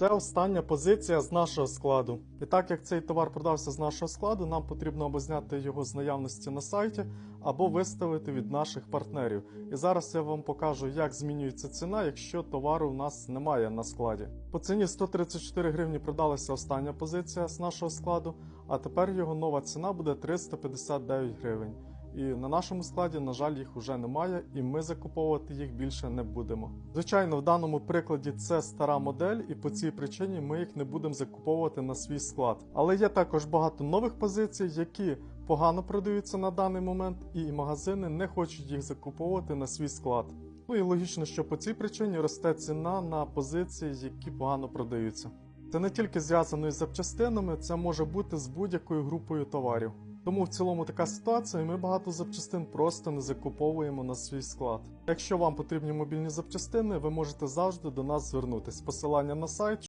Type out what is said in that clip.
Це остання позиція з нашого складу. І так як цей товар продався з нашого складу, нам потрібно або зняти його з наявності на сайті, або виставити від наших партнерів. І зараз я вам покажу, як змінюється ціна, якщо товару в нас немає на складі. По ціні 134 гривні продалася остання позиція з нашого складу, а тепер його нова ціна буде 359 гривень. І на нашому складі, на жаль, їх уже немає, і ми закуповувати їх більше не будемо. Звичайно, в даному прикладі це стара модель, і по цій причині ми їх не будемо закуповувати на свій склад. Але є також багато нових позицій, які погано продаються на даний момент, і магазини не хочуть їх закуповувати на свій склад. Ну і логічно, що по цій причині росте ціна на позиції, які погано продаються. Це не тільки зв'язано із запчастинами, це може бути з будь-якою групою товарів. Тому в цілому така ситуація, ми багато запчастин просто не закуповуємо на свій склад. Якщо вам потрібні мобільні запчастини, ви можете завжди до нас звернутись. Посилання на сайт